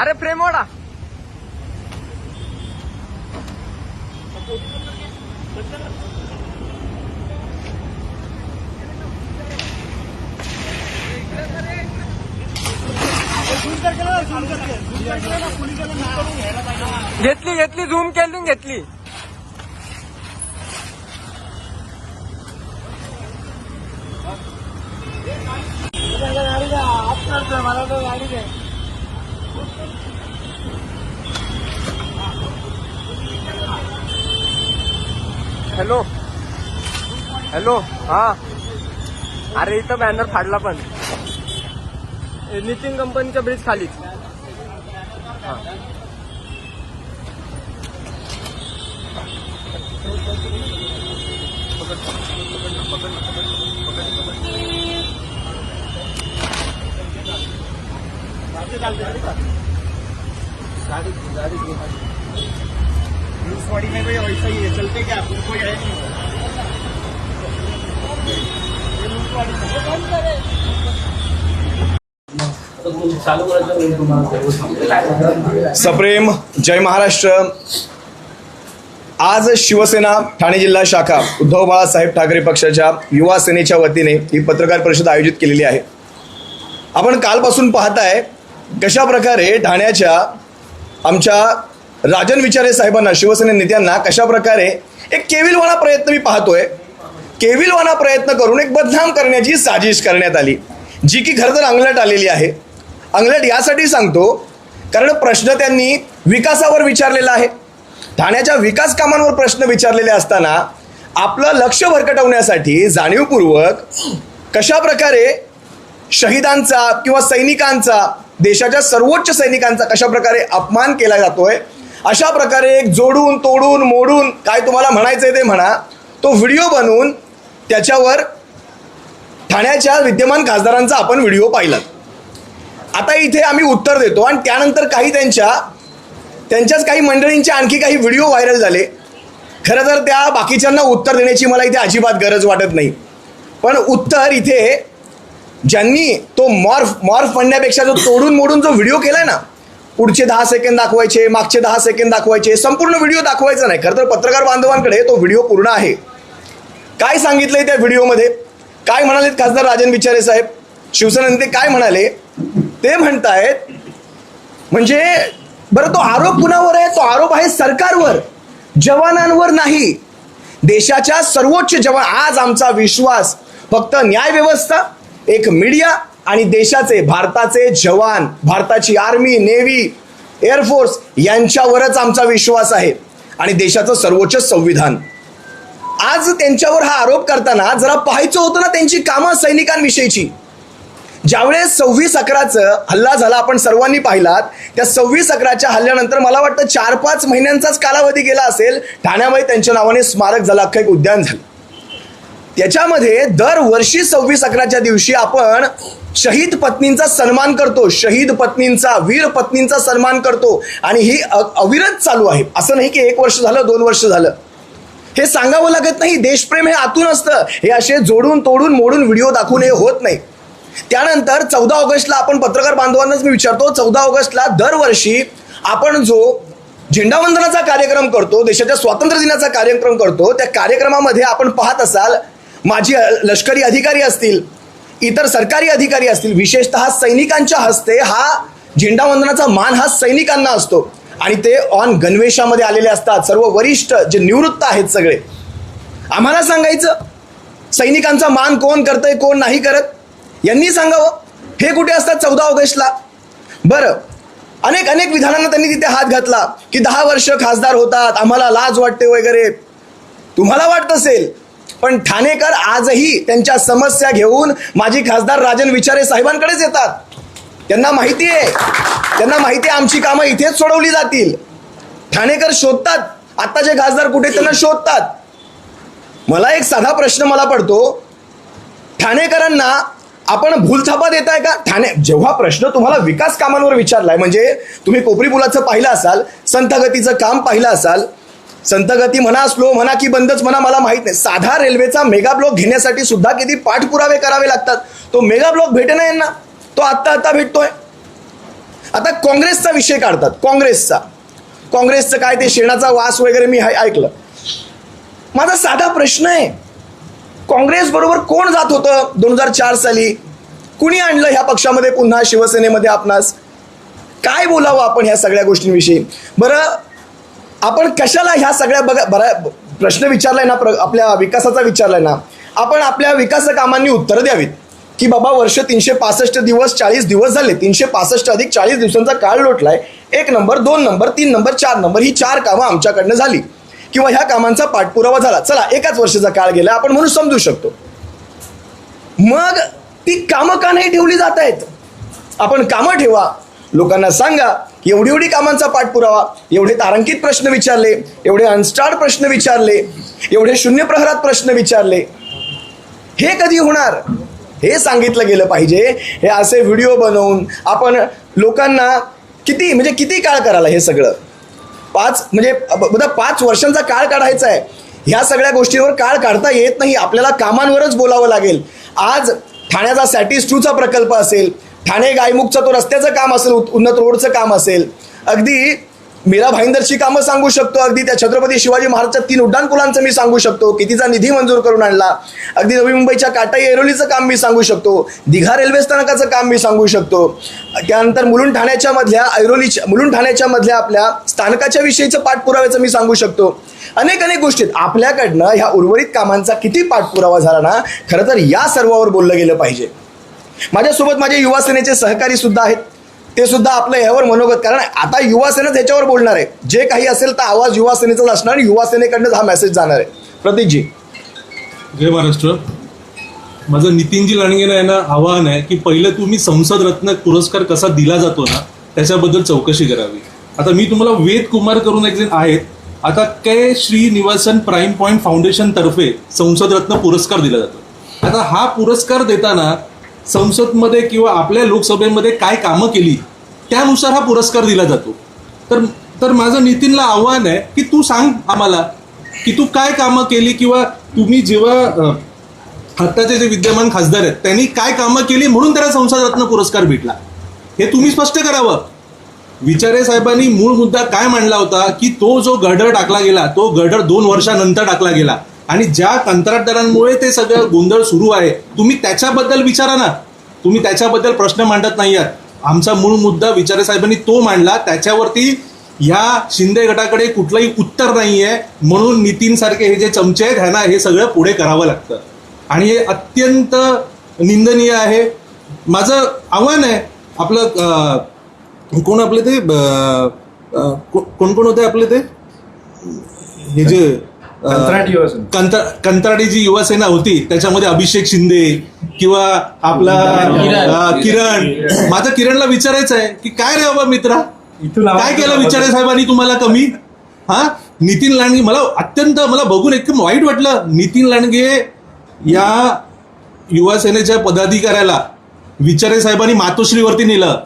अरे फ्रेम ओढा. घेतली घेतली झूम केलून घेतली. मला गाडी हॅलो. हॅलो हा. अरे इथं बॅनर फाडला पण. नितीन कंपनीच्या ब्रिज खाली. हा. बॉडी में भी वैसा ही है चलते क्या? कोई है नहीं। सप्रेम जय महाराष्ट्र. आज शिवसेना ठाणे जिल्हा शाखा उद्धव बाळासाहेब ठाकरे पक्षाच्या युवा सेनेच्या वतीने ही पत्रकार परिषद आयोजित केलेली आहे. आपण कालपासून पाहताय कशा प्रकारे ठाण्याच्या आमच्या राजन विचारे साहेबांना शिवसेने नेत्यांना कशा प्रकारे एक केविलवाना प्रयत्न मी पाहतोय. केविलवाना प्रयत्न करून एक बदनाम करण्याची साजिश करण्यात आली. जी की खरं तर अंगलट आलेली आहे. अंगलट यासाठी सांगतो कारण प्रश्न त्यांनी विकासावर विचारलेला आहे. ठाण्याच्या विकास कामांवर प्रश्न विचारलेले असताना आपलं लक्ष भरकटवण्यासाठी जाणीवपूर्वक कशा प्रकारे शहीदांचा किंवा सैनिकांचा देशाच्या सर्वोच्च सैनिकांचा कशा प्रकारे अपमान केला जातोय अशा प्रकारे एक जोडून तोडून मोडून काय तुम्हाला म्हणायचं आहे ते म्हणा. तो व्हिडिओ बनवून त्याच्यावर ठाण्याच्या विद्यमान खासदारांचा आपण व्हिडिओ पाहिला. आता इथे आम्ही उत्तर देतो आणि त्यानंतर काही त्यांच्या त्यांच्याच काही मंडळींचे आणखी काही व्हिडिओ व्हायरल झाले. खरं तर त्या बाकीच्यांना उत्तर देण्याची मला इथे अजिबात गरज वाटत नाही. पण उत्तर इथे ज्यांनी तो मॉर्फ मॉर्फ म्हणण्यापेक्षा जो तोडून मोडून जो व्हिडिओ केलाय ना पुढचे दहा सेकंद दाखवायचे मागचे दहा सेकंद दाखवायचे संपूर्ण व्हिडिओ दाखवायचा नाही. खरं तर पत्रकार बांधवांकडे तो व्हिडिओ पूर्ण आहे. काय सांगितलंय त्या व्हिडिओमध्ये काय म्हणाले खासदार राजन विचारे साहेब? शिवसेना नेते काय म्हणाले? ते म्हणतायत म्हणजे बरं तो आरोप कुणावर आहे? तो आरोप आहे सरकारवर. जवानांवर नाही. देशाच्या सर्वोच्च जवान आज आमचा विश्वास. फक्त न्यायव्यवस्था एक मीडिया आणि देशाचे भारताचे जवान भारताची आर्मी नेव्ही एअरफोर्स यांच्यावरच आमचा विश्वास आहे. आणि देशाचं सर्वोच्च संविधान. आज त्यांच्यावर हा आरोप करताना जरा पाहायचं होतं ना त्यांची कामं सैनिकांविषयीची. ज्यावेळेस सव्वीस अकराचं हल्ला झाला आपण सर्वांनी पाहिलात त्या सव्वीस अकराच्या हल्ल्यानंतर मला वाटतं चार पाच महिन्यांचाच कालावधी गेला असेल. ठाण्यामध्ये त्यांच्या नावाने स्मारक झालं अख्खं एक उद्यान झालं. त्याच्यामध्ये दरवर्षी सव्वीस अकराच्या दिवशी आपण शहीद पत्नींचा सन्मान करतो शहीद पत्नींचा वीर पत्नींचा सन्मान करतो आणि ही अ- अविरत चालू आहे. असं नाही की एक वर्ष झालं दोन वर्ष झालं. हे सांगावं लागत नाही देशप्रेम हे आतून असतं. हे असे जोडून तोडून मोडून व्हिडिओ दाखवून हे होत नाही. त्यानंतर चौदा ऑगस्टला आपण पत्रकार बांधवांनाच मी विचारतो चौदा ऑगस्टला दरवर्षी आपण जो झेंडावंदनाचा कार्यक्रम करतो देशाच्या स्वातंत्र्य दिनाचा कार्यक्रम करतो त्या कार्यक्रमामध्ये आपण पाहत असाल माजी लष्करी अधिकारी असतील इतर सरकारी अधिकारी असतील विशेषतः सैनिकांच्या हस्ते हा झेंडावंदनाचा मान हा सैनिकांना असतो. आणि ते ऑन गणवेशामध्ये आलेले असतात. सर्व वरिष्ठ जे निवृत्त आहेत सगळे. आम्हाला सांगायचं सैनिकांचा मान कोण करतंय कोण नाही करत यांनी सांगावं. हे कुठे असतात? चौदा ऑगस्टला. बरं. अनेक अनेक विधानांना त्यांनी तिथे हात घातला की दहा वर्ष खासदार होतात आम्हाला लाज वाटते वगैरे. तुम्हाला वाटत असेल पण ठाणेकर आजही त्यांच्या समस्या घेऊन माजी खासदार राजन विचारे साहेबांकडेच येतात. त्यांना माहिती आहे. त्यांना माहिती आहे आमची कामं इथेच सोडवली जातील. ठाणेकर शोधतात. आत्ताचे खासदार कुठे त्यांना शोधतात. मला एक साधा प्रश्न मला पडतो. ठाणेकरांना आपण भूलथापा देताय का? ठाणे जेव्हा प्रश्न तुम्हाला विकास कामांवर विचारलाय म्हणजे तुम्ही कोपरी पुलाचं पाहिलं असाल संथगतीचं काम पाहिलं असाल संतगती म्हणा स्लो म्हणा की बंदच म्हणा मला माहीत नाही. साधा रेल्वेचा मेगा ब्लॉक घेण्यासाठी सुद्धा किती पाठपुरावे करावे लागतात. तो मेगा ब्लॉक भेटेना यांना. तो आत्ता आत्ता भेटतोय. आता काँग्रेसचा विषय काढतात. काँग्रेसचा. काँग्रेसचं काय ते शेणाचा वास वगैरे मी ऐकलं. माझा साधा प्रश्न आहे. काँग्रेस बरोबर कोण जात होतं दोन हजार चार साली? कुणी आणलं ह्या पक्षामध्ये पुन्हा शिवसेनेमध्ये आपणास? काय बोलावं आपण ह्या सगळ्या गोष्टींविषयी? बरं आपण कशाला ह्या सगळ्या बघा बरा प्रश्न विचारलाय ना प्र आपल्या विकासाचा विचारलाय ना आपण आपल्या विकास कामांनी उत्तरं द्यावीत. की बाबा वर्ष तीनशे पासष्ट दिवस चाळीस दिवस झाले तीनशे पासष्ट अधिक चाळीस दिवसांचा काळ लोटलाय. एक नंबर दोन नंबर तीन नंबर चार नंबर ही चार कामं आमच्याकडनं झाली. किंवा ह्या कामांचा पाठपुरावा झाला. चला एकाच वर्षाचा काळ गेला आपण म्हणून समजू शकतो. मग ती कामं का नाही ठेवली जात आहेत? आपण कामं ठेवा. लोकांना सांगा की एवढी एवढी कामांचा पाठपुरावा एवढे तारांकित प्रश्न विचारले एवढे अनस्टार्ड प्रश्न विचारले एवढे शून्य प्रहरात प्रश्न विचारले. हे कधी होणार? हे सांगितलं गेलं पाहिजे. हे असे व्हिडिओ बनवून आपण लोकांना किती म्हणजे किती काळ करायला हे सगळं? पाच म्हणजे बघा पाच वर्षांचा काळ काढायचा आहे. ह्या सगळ्या गोष्टींवर काळ काढता येत नाही. आपल्याला कामांवरच बोलावं लागेल. आज ठाण्याचा सॅटिस टूचा प्रकल्प असेल. ठाणे गायमुखचं तो रस्त्याचं काम असेल उन्नत रोडचं काम असेल. अगदी मीरा भाईंदरची कामं सांगू शकतो. अगदी त्या छत्रपती शिवाजी महाराजच्या तीन उड्डाणपुलांचं मी सांगू शकतो. कितीचा निधी मंजूर करून आणला. अगदी नवी मुंबईच्या काटाई ऐरोलीचं काम मी सांगू शकतो. दिघा रेल्वे स्थानकाचं काम मी सांगू शकतो. त्यानंतर मुलुंड ठाण्याच्या मधल्या ऐरोलीच्या मुलुंड ठाण्याच्या मधल्या आपल्या स्थानकाच्या विषयीचं पाठपुराव्याचं मी सांगू शकतो. अनेक अनेक गोष्टीत आपल्याकडनं ह्या उर्वरित कामांचा किती पाठपुरावा झाला ना खरं तर या सर्वावर बोललं गेलं पाहिजे. माझ्यासोबत माझे युवा सेनेचे सहकारी सुद्धा आहेत. ते सुद्धा आपलं यावर मनोगत कारण आता युवा सेनाच ह्याच्यावर बोलणार आहे. जे काही असेल तर आवाज युवा सेनेचाच असणार आणि युवा सेनेकडनंच हा मेसेज जाणार आहे. प्रतीकजी. जय महाराष्ट्र. माझं नितीनजी लांडगेना यांना आवाहन आहे की पहिलं तुम्ही संसद रत्न पुरस्कार कसा दिला जातो ना त्याच्याबद्दल चौकशी करावी. आता मी तुम्हाला वेद कुमार करून एक जण आहेत. आता K Srinivasan prime point foundation तर्फे संसद रत्न पुरस्कार दिला जातो. आता हा पुरस्कार देताना संसदमध्ये किंवा आपल्या लोकसभेमध्ये काय कामं केली त्यानुसार हा पुरस्कार दिला जातो. तर तर माझं नितीनला आव्हान आहे की तू सांग आम्हाला की तू काय कामं केली किंवा तुम्ही जेव्हा आत्ताचे जे विद्यमान खासदार आहेत त्यांनी काय कामं केली म्हणून त्याला संसद रत्न पुरस्कार भेटला. हे तुम्ही स्पष्ट करावं. विचारे साहेबांनी मूळ मुद्दा काय मांडला होता की तो जो गडर टाकला गेला तो गडर दोन वर्षानंतर टाकला गेला आणि ज्या कंत्राटदारांमुळे ते सगळं गोंधळ सुरू आहे तुम्ही त्याच्याबद्दल विचारा ना. तुम्ही त्याच्याबद्दल प्रश्न मांडत नाही आहात. आमचा मूळ मुद्दा विचारे साहेबांनी तो मांडला त्याच्यावरती ह्या शिंदे गटाकडे कुठलंही उत्तर नाही आहे म्हणून नितीन सारखे हे जे चमचे आहेत ह्यांना हे सगळं पुढे करावं लागतं. आणि हे अत्यंत निंदनीय आहे. माझं आव्हान आहे आपलं कोण आपले ते कोण कोण होते आपले ते? हे जे अं, कंत्रा कंत्राटी जी युवा सेना होती त्याच्यामध्ये अभिषेक शिंदे किंवा आपला किरण. माझं किरणला विचारायचं आहे की काय रे बाबा मित्रा? काय केलं विचारे साहेबांनी तुम्हाला कमी? हा? नितीन लांडगे मला अत्यंत मला बघून एकदम वाईट वाटलं. नितीन लांडगे या युवा सेनेच्या पदाधिकाऱ्याला विचारे साहेबांनी मातोश्रीवरती नेलं.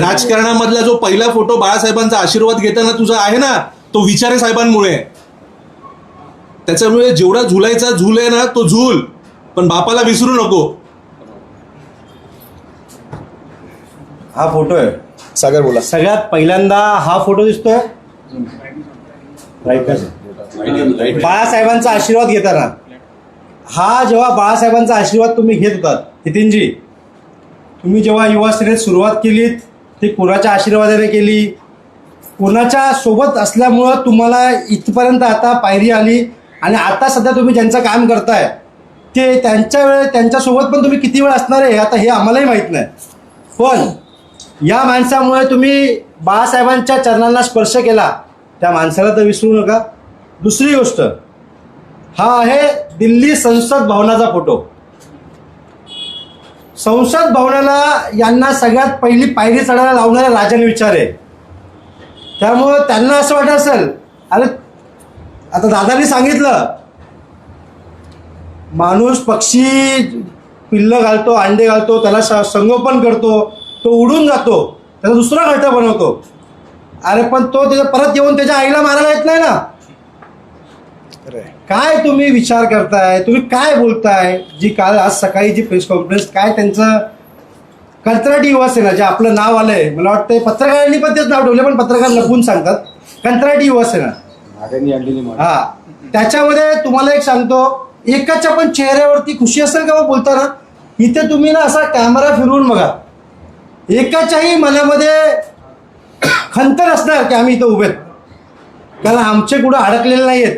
राजकारणामधला जो पहिला फोटो बाळासाहेबांचा आशीर्वाद घेताना तुझा आहे ना तो विचारे साहेबांमुळे आहे. त्याच्यामुळे जेवढा झुलायचा झूल आहे ना तो झूल. पण बापाला विसरू नको. हा फोटो आहे. सागर बोला. सगळ्यात पहिल्यांदा हा फोटो दिसतोय? बाळासाहेबांचा आशीर्वाद घेताना. हा जेव्हा बाळासाहेबांचा आशीर्वाद तुम्ही घेत होतात नितीनजी तुम्ही जेव्हा युवा सेनेत सुरुवात केलीत ती कोणाच्या आशीर्वादाने केली? कोणाच्या सोबत असल्यामुळं तुम्हाला इथपर्यंत आता पायरी आली? आणि आता सध्या तुम्ही ज्यांचं काम करताय ते त्यांच्या वेळे त्यांच्यासोबत पण तुम्ही किती वेळ असणार आहे आता हे आम्हालाही माहीत नाही. पण या माणसामुळे तुम्ही बाळासाहेबांच्या चरणांना स्पर्श केला त्या माणसाला तर विसरू नका. दुसरी गोष्ट हा आहे दिल्ली संसद भवनाचा फोटो. संसद भवनाला यांना सगळ्यात पहिली पायरी चढायला लावणारा राजन विचार. आहे त्यामुळं त्यांना असं वाटत असेल अरे आता दादानी सांगितलं माणूस पक्षी पिल्लं घालतो अंडे घालतो त्याला संगोपन करतो तो उडून जातो त्याचा दुसरा घरटा बनवतो. अरे पण तो त्याच्या परत येऊन त्याच्या आईला मारायला येत नाही ना. काय तुम्ही विचार करताय? तुम्ही काय बोलताय? जी काल आज सकाळी जी प्रेस कॉन्फरन्स काय त्यांचं कंत्राटी युवा सेना जे आपलं नाव आलंय मला वाटतंय पत्रकारांनी पण तेच नाव ठेवले पण पत्रकार लपून सांगतात. कंत्राटी युवा सेना हा. त्याच्यामध्ये तुम्हाला एक सांगतो एकाच्या पण चेहऱ्यावरती खुशी असेल का बा बोलताना? इथे तुम्ही ना असा कॅमेरा फिरवून बघा. एकाच्याही मनामध्ये खंत असणार की आम्ही इथं उभे आहेत. कारण आमचे कुठं अडकलेले नाही आहेत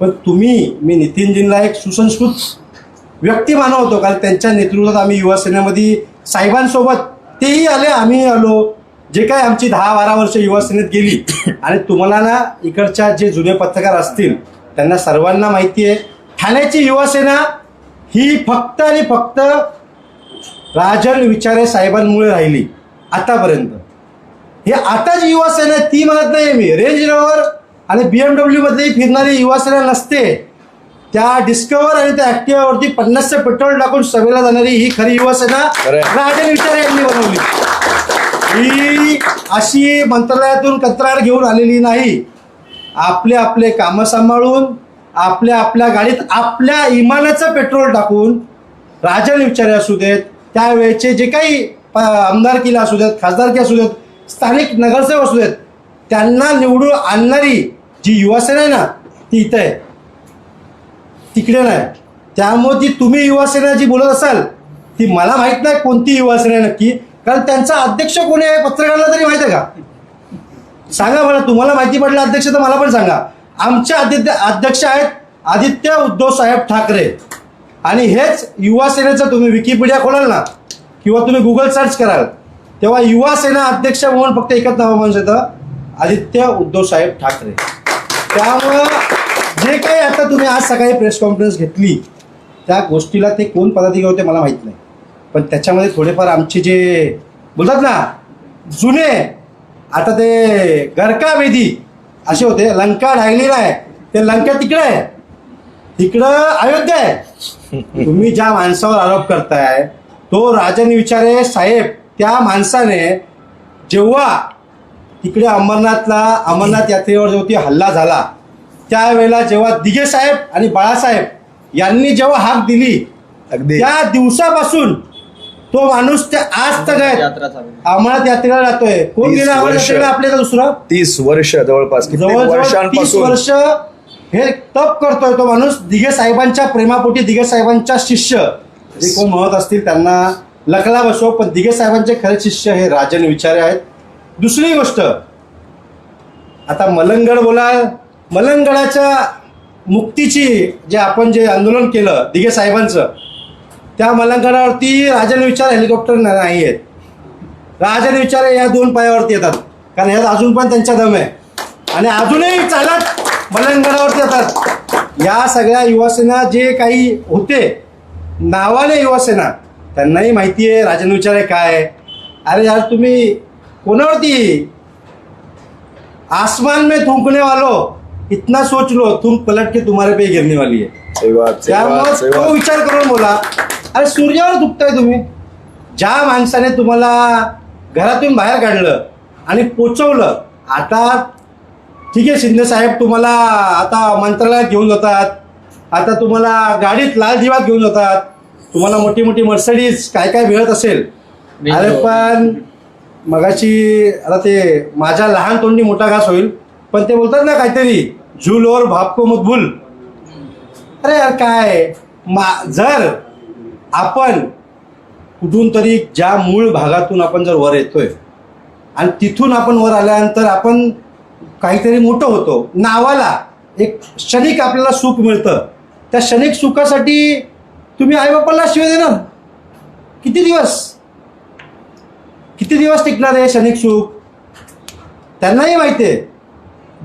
पण तुम्ही मी नितीनजींना एक सुसंस्कृत व्यक्ती मानवतो. कारण त्यांच्या नेतृत्वात आम्ही युवा सेनेमध्ये साहेबांसोबत तेही आले आम्ही आलो. जे काय आमची दहा बारा वर्ष युवा सेनेत गेली आणि तुम्हाला ना इकडच्या जे जुने पत्रकार असतील त्यांना सर्वांना माहिती आहे ठाण्याची युवा सेना ही फक्त आणि फक्त राजन विचारे साहेबांमुळे राहिली आतापर्यंत. हे आता जी युवा सेना आहे, ती म्हणत नाही मी. रेंज रोवर आणि बीएमडब्ल्यू मध्ये फिरणारी युवा सेना नसते. त्या डिस्कवर आणि त्या ऍक्टिव्हावरती पन्नासचं पेट्रोल टाकून सभेला जाणारी ही खरी युवा सेना खरंय. राजन विचारे यांनी बनवली. ही अशी मंत्रालयातून कंत्राट घेऊन आलेली नाही. आपले आपले कामं सांभाळून आपल्या आपल्या गाडीत आपल्या इमानाचं पेट्रोल टाकून राजन विचारे असू देत त्यावेळेचे जे काही प- आमदारकीला असू देत खासदारकी असू देत स्थानिक नगरसेवक असू देत त्यांना निवडून आणणारी जी युवासेना आहे ना ती इथं आहे. तिकडे नाही. त्यामुळे ती तुम्ही युवासेना जी बोलत असाल ती मला माहीत नाही कोणती युवासेना आहे नक्की. कारण त्यांचा अध्यक्ष कोणी आहे पत्रकाराला तरी माहिती आहे का? सांगा मला तुम्हाला माहिती पडलं अध्यक्ष तर मला पण सांगा. आमचे आदित्य अध्यक्ष आहेत आदित्य उद्धव साहेब ठाकरे. आणि हेच युवा सेनेचं तुम्ही विकिपीडिया खोलाल ना किंवा तुम्ही गुगल सर्च कराल तेव्हा युवा सेना अध्यक्ष म्हणून फक्त एकच नाव माणूस येतं आदित्य उद्धव साहेब ठाकरे. त्यामुळं जे काही आता तुम्ही आज सकाळी प्रेस कॉन्फरन्स घेतली त्या गोष्टीला ते कोण पदाधिकारी होते मला माहीत नाही. पण त्याच्यामध्ये थोडेफार आमचे जे बोलतात ना जुने आता ते गरका वेदी असे होते लंका ढागली नाही ते लंका तिकडे आहे. तिकडं अयोध्या आहे. तुम्ही ज्या माणसावर आरोप करताय तो राजन विचारे साहेब त्या माणसाने जेव्हा तिकडे अमरनाथला अमरनाथ यात्रेवर जेव्हा हल्ला झाला त्यावेळेला जेव्हा दिघे साहेब आणि बाळासाहेब यांनी जेव्हा हाक दिली त्या दिवसापासून तो माणूस ते आज तक आहे. अमरनाथ यात्रेला जातोय. कोण तीस गेला? अमरनाथ वर्ष. यात्रेला आपल्याला दुसरं? तीस वर्ष जवळपास कित्येक जवळजवळ तीस वर्षांपासून वर्ष हे तप करतोय तो माणूस. दिघे साहेबांच्या प्रेमापोटी दिघे साहेबांच्या शिष्य. जे कोण म्हणत असतील त्यांना लकला बसव पण दिघे साहेबांचे खरे शिष्य हे राजन विचारे आहेत. दुसरी गोष्ट आता मलंगड बोलाल. मलंगडाच्या मुक्तीची जे आपण जे आंदोलन केलं दिघे साहेबांचं त्या मलंगडावरती राजन विचार हेलिकॉप्टर नाही आहेत राजन विचारे या दोन पायावरती येतात. कारण ह्यात अजून पण त्यांच्या दम आहे. आणि अजूनही चालत मलंगडावरती येतात. या सगळ्या युवासेना जे काही होते नावाने युवासेना त्यांनाही माहिती आहे राजन विचारे काय? आहे. अरे यार तुम्ही कोणावरती? आसमान में थूकने वालो इतना सोच लो तुम पलट के तुम्हारे पे गिरने वाली है. सही बात सही बात. तो विचार करून बोला. अरे सूर्यावर दुखताय तुम्ही. ज्या माणसाने तुम्हाला घरातून बाहेर काढलं आणि पोचवलं आता ठीक आहे शिंदे साहेब तुम्हाला आता मंत्रालयात घेऊन जातात आता तुम्हाला गाडीत लाल दिवात घेऊन जातात तुम्हाला मोठी मोठी मर्सडीज काय काय मिळत असेल. अरे पण मगाशी आता ते माझ्या लहान तोंडी मोठा घास होईल पण ते बोलतात ना काहीतरी झूल और भाप को मत भूल. अरे यार काय? मा जर आपण कुठून तरी ज्या मूळ भागातून आपण जर वर येतोय आणि तिथून आपण वर आल्यानंतर आपण काहीतरी मोठं होतो. नावाला एक क्षणिक आपल्याला सुख मिळतं. त्या क्षणिक सुखासाठी तुम्ही आईबापाला शिवाय देणार किती दिवस? किती दिवस टिकणार आहे क्षणिक सुख? त्यांनाही माहिती आहे.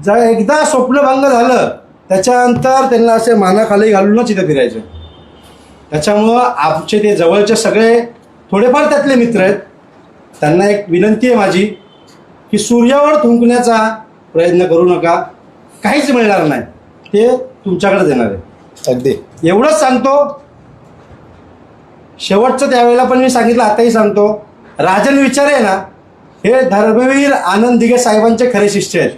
जर एकदा स्वप्नभंग झालं त्याच्यानंतर त्यांना असे मानाखाली घालूनच इथं फिरायचं. त्याच्यामुळं आमचे ते जवळचे सगळे थोडेफार त्यातले मित्र आहेत. त्यांना एक विनंती आहे माझी की सूर्यावर थुंकण्याचा प्रयत्न करू नका. काहीच मिळणार नाही. ते तुमच्याकडे देणार आहे. अगदी. एवढंच सांगतो. शेवटचं त्यावेळेला पण मी सांगितलं आताही सांगतो. राजन विचारे आहे ना हे धर्मवीर आनंद दिघे साहेबांचे खरे शिष्य आहेत.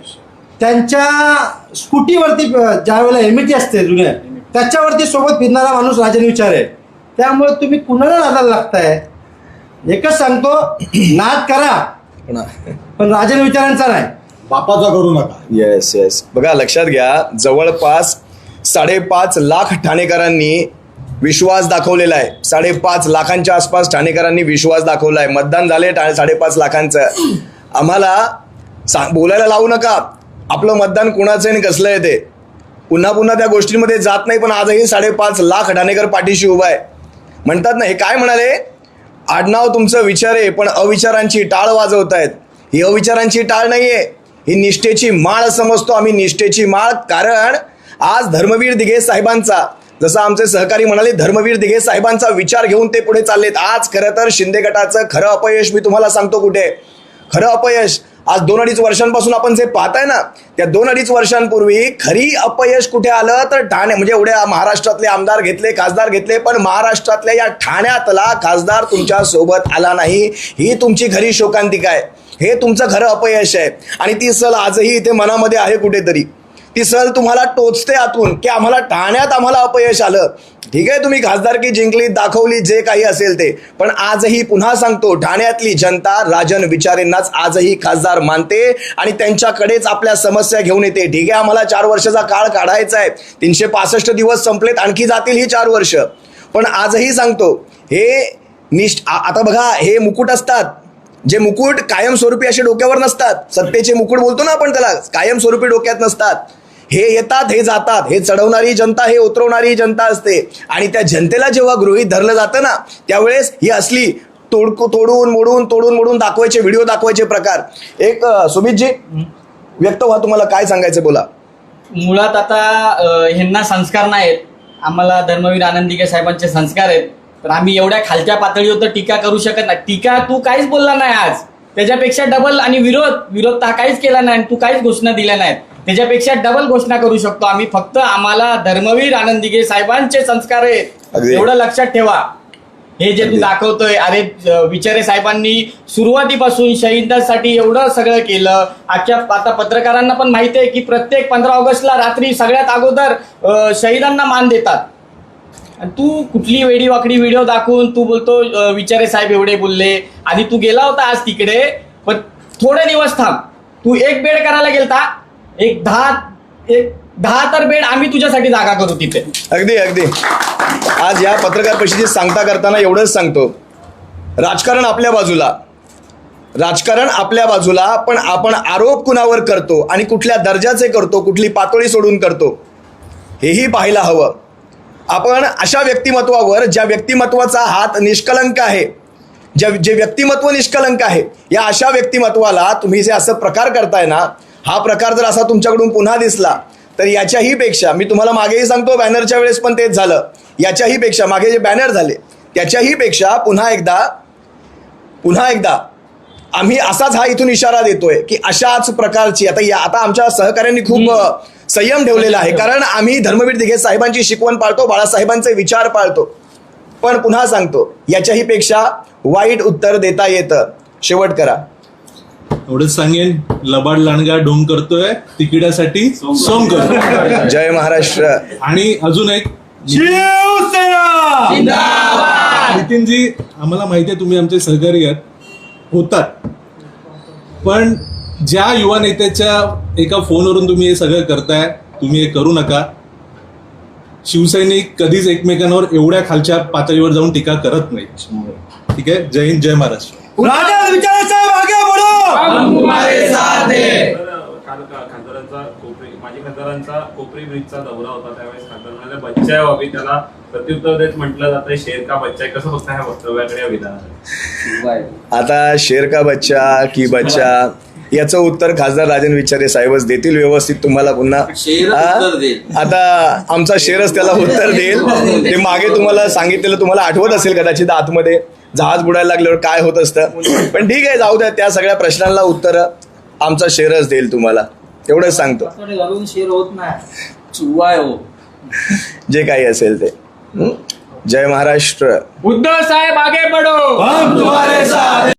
त्यांच्या स्कूटीवरती ज्या वेळेला हेल्मेटी असते जुन्या त्याच्यावरती सोबत फिरणारा माणूस राजन विचारे आहे त्यामुळे तुम्ही कुणाला नादाला लागताय? एकच सांगतो नाद करा. पण राजन विचारांचा नाही. बापाचा करू नका. येस येस बघा लक्षात घ्या जवळपास साडेपाच लाख ठाणेकरांनी विश्वास दाखवलेला आहे. साडेपाच लाखांच्या आसपास ठाणेकरांनी विश्वास दाखवला आहे. मतदान झाले साडेपाच लाखांचं. आम्हाला सा- बोलायला लावू नका. आपलं मतदान कुणाचं आहे आणि कसलं आहे ते? पुन्हा पुन्हा त्या गोष्टींमध्ये जात नाही पण आजही साडेपाच लाख ठाणेकर पाठीशी उभा आहे. म्हणतात ना हे काय म्हणाले? आडनाव तुमचं विचार आहे पण अविचारांची टाळ वाजवत आहेत. ही अविचारांची टाळ नाही आहे ही निष्ठेची माळ समजतो आम्ही निष्ठेची माळ. कारण आज धर्मवीर दिघे साहेबांचा जसं आमचे सहकारी म्हणाले धर्मवीर दिघे साहेबांचा विचार घेऊन ते पुढे चाललेत. आज खरं तर शिंदे गटाचं खरं अपयश मी तुम्हाला सांगतो कुठे? खरं अपयश. आज दोन अडीच वर्षांपासून आपण जे पाहताय ना त्या दोन अडीच वर्षांपूर्वी खरी अपयश कुठे आलं तर ठाणे म्हणजे एवढ्या महाराष्ट्रातले आमदार घेतले खासदार घेतले पण महाराष्ट्रातल्या या ठाण्यातला खासदार तुमच्यासोबत आला नाही. ही तुमची खरी शोकांतिका आहे. हे तुमचं खरं अपयश आहे. आणि ती सल आजही इथे मनामध्ये आहे कुठेतरी. ती सहल तुम्हाला टोचते आतून की आम्हाला ठाण्यात आम्हाला अपयश आलं. ठीक आहे तुम्ही खासदारकी जिंकली दाखवली जे काही असेल ते. पण आजही पुन्हा सांगतो ठाण्यातली जनता राजन विचारेंनाच आजही खासदार मानते आणि त्यांच्याकडेच आपल्या समस्या घेऊन येते. ठीक आहे आम्हाला चार वर्षाचा काळ काढायचा आहे. तीनशे पासष्ट दिवस संपलेत आणखी जातील ही चार वर्ष. पण आजही सांगतो हे निष्ठ आता बघा हे मुकुट असतात. जे मुकुट कायमस्वरूपी असे डोक्यावर नसतात. सत्तेचे मुकुट बोलतो ना आपण त्याला कायमस्वरूपी डोक्यात नसतात. हे येतात हे जातात हे चढवणारी जनता हे उतरवणारी जनता असते. आणि त्या जनतेला जेव्हा गृहीत धरलं जातं ना त्यावेळेस ही असली तोडकू तोडून मोडून तोडून मोडून दाखवायचे व्हिडिओ दाखवायचे प्रकार. एक सुमितजी व्यक्त व्हा तुम्हाला काय सांगायचं बोला. मुळात आता ह्यांना संस्कार नाहीत. आम्हाला धर्मवीर आनंदिके साहेबांचे संस्कार आहेत. तर आम्ही एवढ्या खालच्या पातळीवर तर टीका करू शकत नाही. टीका तू काहीच बोलला नाही आज. त्याच्यापेक्षा डबल आणि विरोध. विरोध तर काहीच केला नाही आणि तू काहीच घोषणा दिल्या नाहीत. त्याच्यापेक्षा डबल घोषणा करू शकतो आम्ही. फक्त आम्हाला धर्मवीर आनंदिके साहेबांचे संस्कार आहेत. एवढं लक्षात ठेवा. हे जे तू. दाखवतोय अरे विचारे साहेबांनी सुरुवातीपासून शहीदांसाठी एवढं सगळं केलं. आजच्या आता पत्रकारांना पण माहिती आहे की प्रत्येक पंधरा ऑगस्टला रात्री सगळ्यात अगोदर शहीदांना मान देतात. आणि तू कुठली वेडी वाकडी व्हिडिओ दाखवून तू बोलतो विचारे साहेब एवढे बोलले. आणि तू गेला होता आज तिकडे पण थोडे दिवस थांब. तू एक बेड करायला गेलता एक दहा एक दहा तर बेड आम्ही तुझ्यासाठी जागा करू तिथे. अगदी अगदी. आज या पत्रकार परिषदेत सांगता करताना एवढंच सांगतो. राजकारण आपल्या बाजूला. राजकारण आपल्या बाजूला पण आपण आरोप कुणावर करतो आणि कुठल्या दर्जाचे करतो कुठली पातळी सोडून करतो हेही पाहायला हवं. आपण अशा व्यक्तिमत्वावर ज्या व्यक्तिमत्वाचा हात निष्कलंक आहे ज्या जे व्यक्तिमत्व निष्कलंक आहे या अशा व्यक्तिमत्वाला तुम्ही जे असं प्रकार करताय ना हा प्रकार जर असा तुमच्याकडून पुन्हा दिसला तर याच्याही पेक्षा मी तुम्हाला मागेही सांगतो बॅनरच्या वेळेस पण तेच झालं. याच्याही पेक्षा मागे जे बॅनर झाले त्याच्याही पेक्षा पुन्हा एकदा पुन्हा एकदा आम्ही असाच हा इथून इशारा देतोय की अशाच प्रकारची आता या आता आमच्या सहकाऱ्यांनी खूप संयम ठेवलेला आहे. कारण आम्ही धर्मवीर दिघे साहेबांची शिकवण पाळतो बाळासाहेबांचे विचार पाळतो. पण पुन्हा सांगतो याच्याही पेक्षा वाईट उत्तर देता येतं. शेवट करा. एवढंच सांगेन लबाड लांडगा ढोंग करतोय तिकिटासाठी सोंग करतोय जय महाराष्ट्र. आणि अजून एक नितीनजी आम्हाला माहिती आहे तुम्ही आमचे सहकारी आहात होतात. पण ज्या युवा नेत्याच्या एका फोनवरून तुम्ही हे सगळं करताय तुम्ही हे करू नका. शिवसैनिक कधीच एकमेकांवर एवढ्या खालच्या पातळीवर जाऊन टीका करत नाहीत. ठीक आहे? जय हिंद जय महाराष्ट्र. राजन विचारे साहेब आगे बढो काल का- खासदारांचा कोपरी माजी खासदारांचा कोपरी ब्रिजचा दौरा होता त्यावेळेस खासदार म्हणाले बच्चा आहे व्हावी त्याला प्रत्युत्तर देत म्हटलं जातंय शेर का बच्चा आहे? कसं ह्या वक्तव्याकडे आता शेर का बच्चा की बच्चा याचं उत्तर खासदार राजन विचारे साहेबच देतील व्यवस्थित तुम्हाला पुन्हा? आता आमचा शेरच त्याला उत्तर देईल. ते मागे तुम्हाला सांगितलेलं तुम्हाला आठवत असेल कदाचित आतमध्ये. जहाज बुडायला लागल्यावर काय होत असतं? पण ठीक आहे जाऊ द्या त्या सगळ्या प्रश्नांना उत्तर आमचा शेरच देईल तुम्हाला. एवढंच सांगतो. शेर होत नाही. चुवाय हो. जे काही असेल ते? जय महाराष्ट्र. उद्धव साहेब आगे बढो.